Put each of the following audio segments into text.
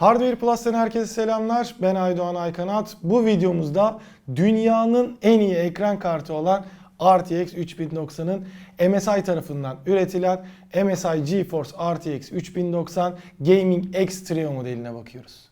Hardware Plus'tan herkese selamlar. Ben Aydoğan Aykanat. Bu videomuzda dünyanın en iyi ekran kartı olan RTX 3090'ın MSI tarafından üretilen MSI GeForce RTX 3090 Gaming X Trio modeline bakıyoruz.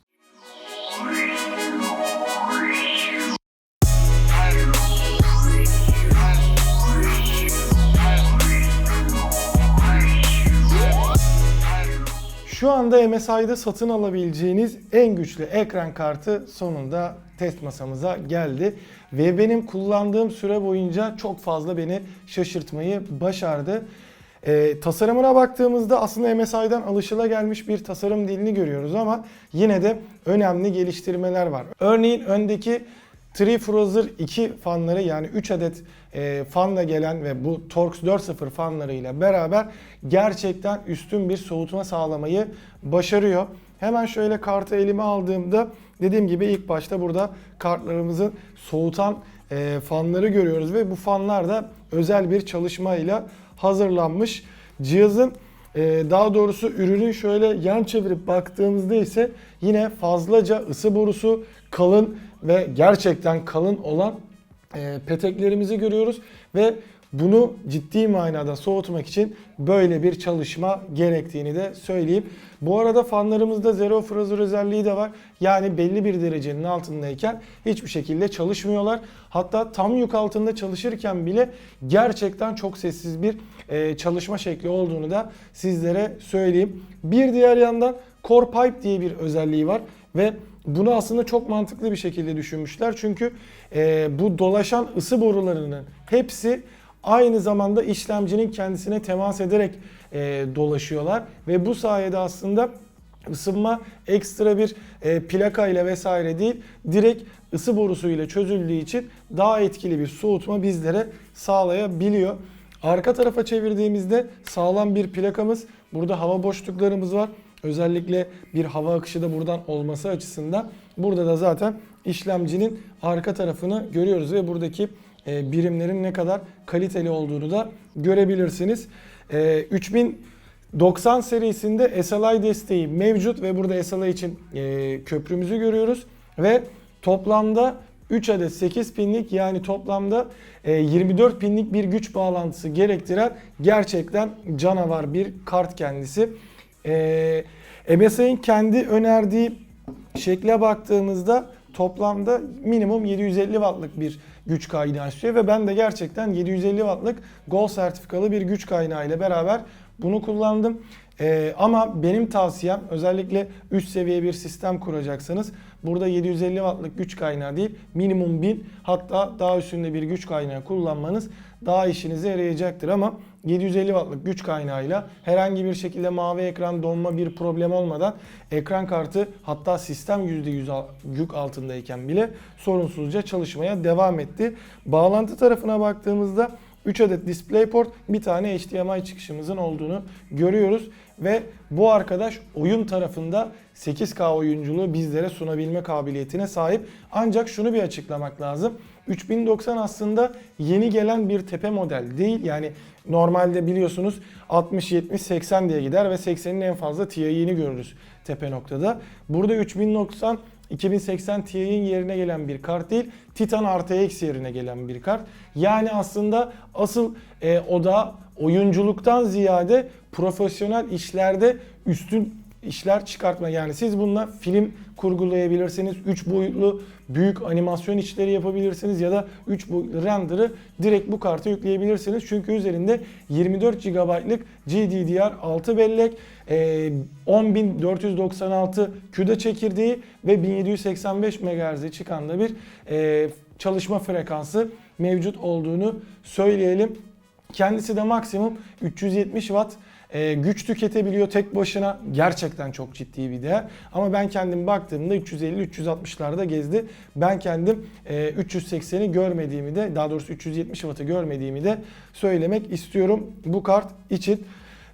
Şu anda MSI'de satın alabileceğiniz en güçlü ekran kartı sonunda test masamıza geldi. Ve benim kullandığım süre boyunca çok fazla beni şaşırtmayı başardı. Ee, tasarımına baktığımızda aslında MSI'den alışılagelmiş bir tasarım dilini görüyoruz ama yine de önemli geliştirmeler var. Örneğin öndeki Tree Freezer 2 fanları yani 3 adet e, fanla gelen ve bu Torx 4.0 fanlarıyla beraber gerçekten üstün bir soğutma sağlamayı başarıyor. Hemen şöyle kartı elime aldığımda dediğim gibi ilk başta burada kartlarımızın soğutan e, fanları görüyoruz ve bu fanlar da özel bir çalışmayla hazırlanmış. Cihazın ee, daha doğrusu ürünün şöyle yan çevirip baktığımızda ise yine fazlaca ısı borusu kalın ve gerçekten kalın olan e, peteklerimizi görüyoruz ve bunu ciddi manada soğutmak için böyle bir çalışma gerektiğini de söyleyeyim. Bu arada fanlarımızda zero freezer özelliği de var. Yani belli bir derecenin altındayken hiçbir şekilde çalışmıyorlar. Hatta tam yük altında çalışırken bile gerçekten çok sessiz bir e, çalışma şekli olduğunu da sizlere söyleyeyim. Bir diğer yandan Core Pipe diye bir özelliği var ve bunu aslında çok mantıklı bir şekilde düşünmüşler. Çünkü e, bu dolaşan ısı borularının hepsi aynı zamanda işlemcinin kendisine temas ederek e, dolaşıyorlar ve bu sayede aslında ısınma ekstra bir e, plaka ile vesaire değil direkt ısı borusu ile çözüldüğü için daha etkili bir soğutma bizlere sağlayabiliyor. Arka tarafa çevirdiğimizde sağlam bir plakamız. Burada hava boşluklarımız var. Özellikle bir hava akışı da buradan olması açısından. Burada da zaten işlemcinin arka tarafını görüyoruz ve buradaki e, birimlerin ne kadar kaliteli olduğunu da görebilirsiniz. E, 3090 serisinde SLI desteği mevcut ve burada SLI için e, köprümüzü görüyoruz ve toplamda 3 adet 8 pinlik yani toplamda 24 pinlik bir güç bağlantısı gerektiren gerçekten canavar bir kart kendisi. MSI'nin kendi önerdiği şekle baktığımızda toplamda minimum 750 wattlık bir güç kaynağı istiyor ve ben de gerçekten 750 wattlık Gold sertifikalı bir güç kaynağı ile beraber bunu kullandım. Ee, ama benim tavsiyem özellikle üst seviye bir sistem kuracaksanız burada 750 wattlık güç kaynağı değil minimum 1000 hatta daha üstünde bir güç kaynağı kullanmanız daha işinize yarayacaktır ama 750 wattlık güç kaynağıyla herhangi bir şekilde mavi ekran donma bir problem olmadan ekran kartı hatta sistem %100 yük altındayken bile sorunsuzca çalışmaya devam etti. Bağlantı tarafına baktığımızda 3 adet DisplayPort, bir tane HDMI çıkışımızın olduğunu görüyoruz. Ve bu arkadaş oyun tarafında 8K oyunculuğu bizlere sunabilme kabiliyetine sahip. Ancak şunu bir açıklamak lazım. 3090 aslında yeni gelen bir tepe model değil. Yani normalde biliyorsunuz 60, 70, 80 diye gider ve 80'in en fazla TI'ini görürüz tepe noktada. Burada 3090 2080 Ti'nin yerine gelen bir kart değil, Titan RTX yerine gelen bir kart. Yani aslında asıl e, o da oyunculuktan ziyade profesyonel işlerde üstün işler çıkartma. Yani siz bununla film kurgulayabilirsiniz. 3 boyutlu büyük animasyon işleri yapabilirsiniz ya da 3 boyutlu render'ı direkt bu karta yükleyebilirsiniz. Çünkü üzerinde 24 GB'lık GDDR6 bellek, 10496 CUDA çekirdeği ve 1785 MHz'e çıkan da bir e, çalışma frekansı mevcut olduğunu söyleyelim. Kendisi de maksimum 370 Watt e, güç tüketebiliyor tek başına. Gerçekten çok ciddi bir değer. Ama ben kendim baktığımda 350-360'larda gezdi. Ben kendim e, 380'i görmediğimi de daha doğrusu 370 Watt'ı görmediğimi de söylemek istiyorum bu kart için.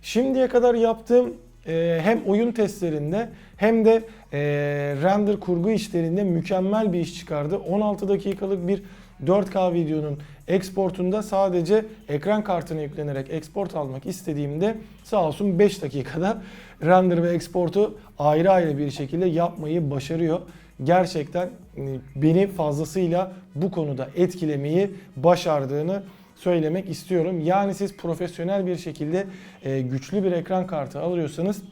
Şimdiye kadar yaptığım e, hem oyun testlerinde hem de e, render kurgu işlerinde mükemmel bir iş çıkardı. 16 dakikalık bir 4K videonun exportunda sadece ekran kartına yüklenerek export almak istediğimde sağ olsun 5 dakikada render ve exportu ayrı ayrı bir şekilde yapmayı başarıyor. Gerçekten e, beni fazlasıyla bu konuda etkilemeyi başardığını söylemek istiyorum. Yani siz profesyonel bir şekilde e, güçlü bir ekran kartı alıyorsanız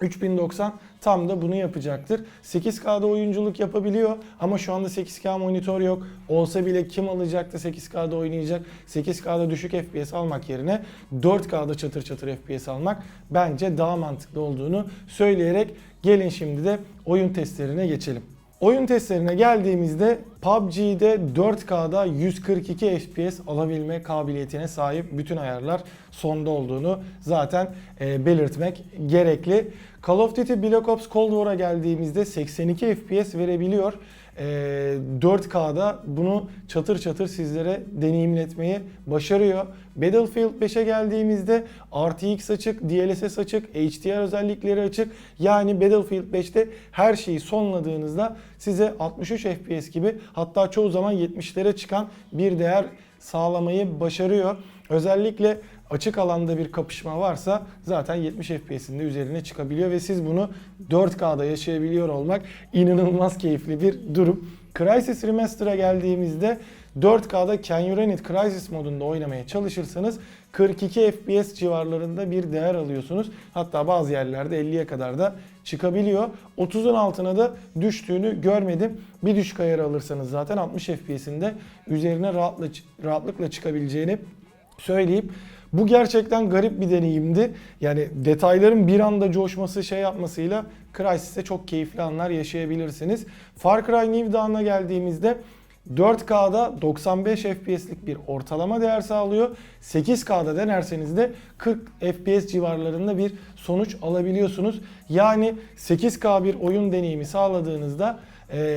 3090 tam da bunu yapacaktır. 8K'da oyunculuk yapabiliyor ama şu anda 8K monitör yok. Olsa bile kim alacaktı 8K'da oynayacak? 8K'da düşük FPS almak yerine 4K'da çatır çatır FPS almak bence daha mantıklı olduğunu söyleyerek gelin şimdi de oyun testlerine geçelim. Oyun testlerine geldiğimizde PUBG'de 4K'da 142 FPS alabilme kabiliyetine sahip bütün ayarlar sonda olduğunu zaten e, belirtmek gerekli. Call of Duty Black Ops Cold War'a geldiğimizde 82 FPS verebiliyor. E, 4K'da bunu çatır çatır sizlere deneyimletmeyi başarıyor. Battlefield 5'e geldiğimizde RTX açık, DLSS açık, HDR özellikleri açık. Yani Battlefield 5'te her şeyi sonladığınızda size 63 FPS gibi hatta çoğu zaman 70'lere çıkan bir değer sağlamayı başarıyor. Özellikle açık alanda bir kapışma varsa zaten 70 FPS'in de üzerine çıkabiliyor ve siz bunu 4K'da yaşayabiliyor olmak inanılmaz keyifli bir durum. Crysis Remaster'a geldiğimizde 4K'da Can You Run It Crysis modunda oynamaya çalışırsanız 42 FPS civarlarında bir değer alıyorsunuz. Hatta bazı yerlerde 50'ye kadar da çıkabiliyor. 30'un altına da düştüğünü görmedim. Bir düşük ayarı alırsanız zaten 60 FPS'inde üzerine rahatla, rahatlıkla çıkabileceğini söyleyip bu gerçekten garip bir deneyimdi. Yani detayların bir anda coşması şey yapmasıyla Crysis'te çok keyifli anlar yaşayabilirsiniz. Far Cry New Dawn'a geldiğimizde 4K'da 95 FPS'lik bir ortalama değer sağlıyor. 8K'da denerseniz de 40 FPS civarlarında bir sonuç alabiliyorsunuz. Yani 8K bir oyun deneyimi sağladığınızda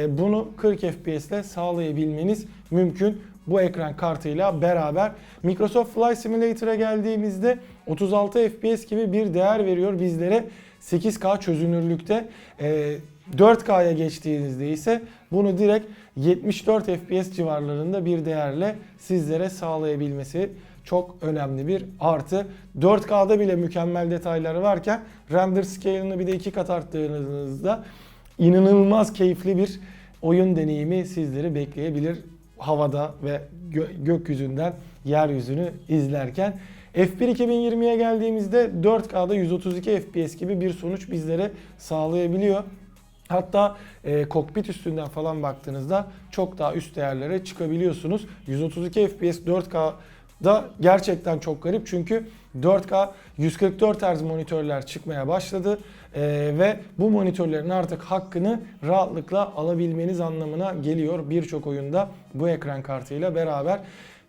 bunu 40 FPS ile sağlayabilmeniz mümkün bu ekran kartıyla beraber. Microsoft Flight Simulator'a geldiğimizde 36 FPS gibi bir değer veriyor bizlere 8K çözünürlükte. E, 4K'ya geçtiğinizde ise bunu direkt 74 FPS civarlarında bir değerle sizlere sağlayabilmesi çok önemli bir artı. 4K'da bile mükemmel detayları varken render scale'ını bir de iki kat arttırdığınızda inanılmaz keyifli bir oyun deneyimi sizleri bekleyebilir havada ve gö- gökyüzünden yeryüzünü izlerken. F1 2020'ye geldiğimizde 4K'da 132 FPS gibi bir sonuç bizlere sağlayabiliyor. Hatta e, kokpit üstünden falan baktığınızda çok daha üst değerlere çıkabiliyorsunuz. 132 FPS 4K'da gerçekten çok garip çünkü 4K 144 Hz monitörler çıkmaya başladı E, ve bu monitörlerin artık hakkını rahatlıkla alabilmeniz anlamına geliyor birçok oyunda bu ekran kartıyla beraber.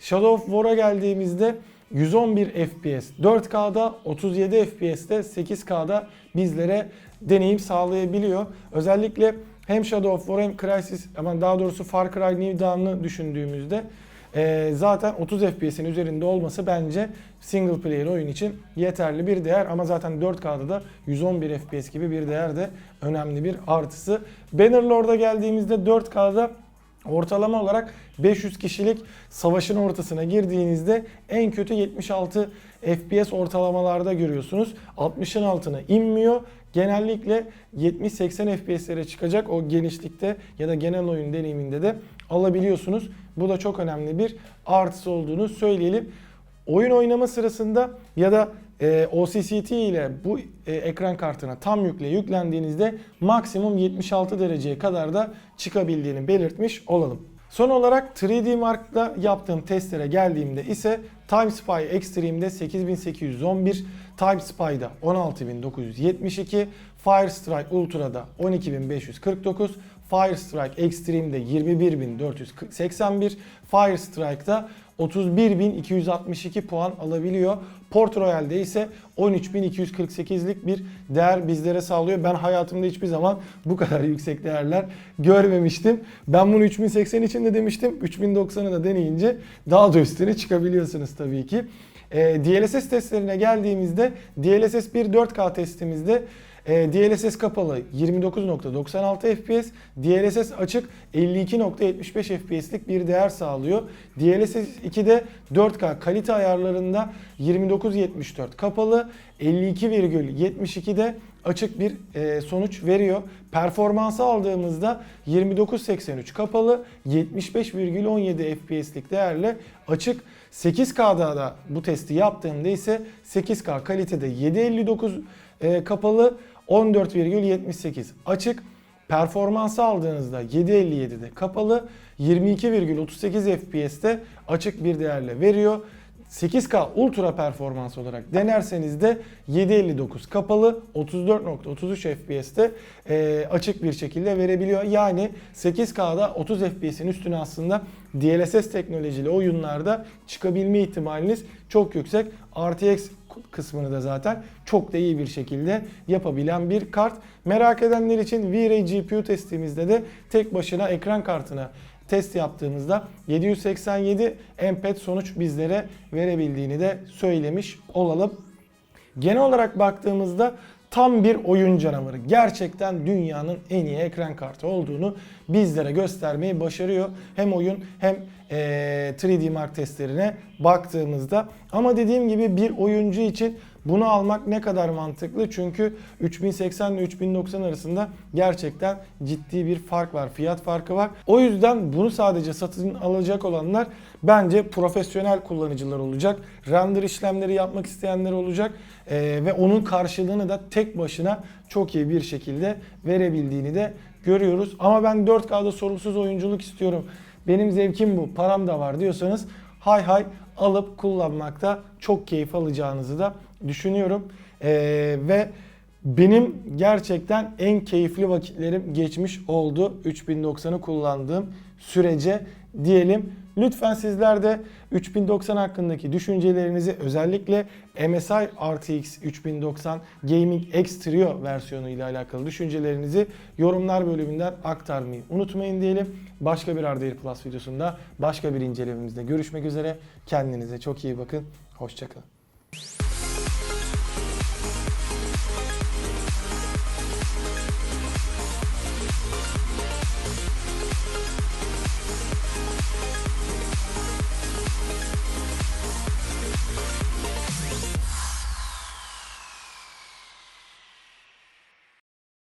Shadow of War'a geldiğimizde 111 FPS 4K'da 37 FPS'te 8K'da bizlere deneyim sağlayabiliyor. Özellikle hem Shadow of War hem Crysis ama daha doğrusu Far Cry New Dawn'ı düşündüğümüzde e, zaten 30 FPS'in üzerinde olması bence single player oyun için yeterli bir değer ama zaten 4K'da da 111 FPS gibi bir değer de önemli bir artısı. Bannerlord'a geldiğimizde 4K'da Ortalama olarak 500 kişilik savaşın ortasına girdiğinizde en kötü 76 FPS ortalamalarda görüyorsunuz. 60'ın altına inmiyor. Genellikle 70-80 FPS'lere çıkacak o genişlikte ya da genel oyun deneyiminde de alabiliyorsunuz. Bu da çok önemli bir artısı olduğunu söyleyelim. Oyun oynama sırasında ya da e, OCCT ile bu e, ekran kartına tam yükle yüklendiğinizde maksimum 76 dereceye kadar da çıkabildiğini belirtmiş olalım. Son olarak 3D Mark'ta yaptığım testlere geldiğimde ise Time Spy Extreme'de 8811, Time Spy'da 16972, Fire Strike Ultra'da 12549, Fire Strike Extreme'de 21481, Fire Strike'da 31.262 puan alabiliyor. Port Royal'de ise 13.248'lik bir değer bizlere sağlıyor. Ben hayatımda hiçbir zaman bu kadar yüksek değerler görmemiştim. Ben bunu 3080 için de demiştim. 3090'ı da deneyince daha da üstüne çıkabiliyorsunuz tabii ki. E, DLSS testlerine geldiğimizde DLSS 1 4K testimizde e, DLSS kapalı 29.96 FPS, DLSS açık 52.75 FPS'lik bir değer sağlıyor. DLSS 2'de 4K kalite ayarlarında 29.74 kapalı, 52,72'de açık bir e, sonuç veriyor. Performansı aldığımızda 29.83 kapalı, 75,17 FPS'lik değerle açık. 8K'da da bu testi yaptığımda ise 8K kalitede 7.59 e, kapalı, 14,78 açık. Performansı aldığınızda 7.57'de kapalı, 22,38 FPS'te açık bir değerle veriyor. 8K ultra performans olarak denerseniz de 759 kapalı 34.33 FPS'te e, açık bir şekilde verebiliyor. Yani 8K'da 30 FPS'in üstüne aslında DLSS teknolojili oyunlarda çıkabilme ihtimaliniz çok yüksek. RTX kısmını da zaten çok da iyi bir şekilde yapabilen bir kart. Merak edenler için V-Ray GPU testimizde de tek başına ekran kartına test yaptığımızda 787 MPEG sonuç bizlere verebildiğini de söylemiş olalım. Genel olarak baktığımızda tam bir oyun canavarı. Gerçekten dünyanın en iyi ekran kartı olduğunu bizlere göstermeyi başarıyor. Hem oyun hem eee, 3D Mark testlerine baktığımızda. Ama dediğim gibi bir oyuncu için bunu almak ne kadar mantıklı? Çünkü 3080 ile 3090 arasında gerçekten ciddi bir fark var. Fiyat farkı var. O yüzden bunu sadece satın alacak olanlar bence profesyonel kullanıcılar olacak. Render işlemleri yapmak isteyenler olacak. Ee, ve onun karşılığını da tek başına çok iyi bir şekilde verebildiğini de görüyoruz. Ama ben 4K'da sorunsuz oyunculuk istiyorum. Benim zevkim bu, param da var diyorsanız hay hay alıp kullanmakta çok keyif alacağınızı da düşünüyorum. Ee, ve benim gerçekten en keyifli vakitlerim geçmiş oldu 3090'ı kullandığım sürece diyelim. Lütfen sizler de 3090 hakkındaki düşüncelerinizi özellikle MSI RTX 3090 Gaming X Trio versiyonu ile alakalı düşüncelerinizi yorumlar bölümünden aktarmayı unutmayın diyelim. Başka bir RDR Plus videosunda başka bir incelememizde görüşmek üzere. Kendinize çok iyi bakın. Hoşçakalın.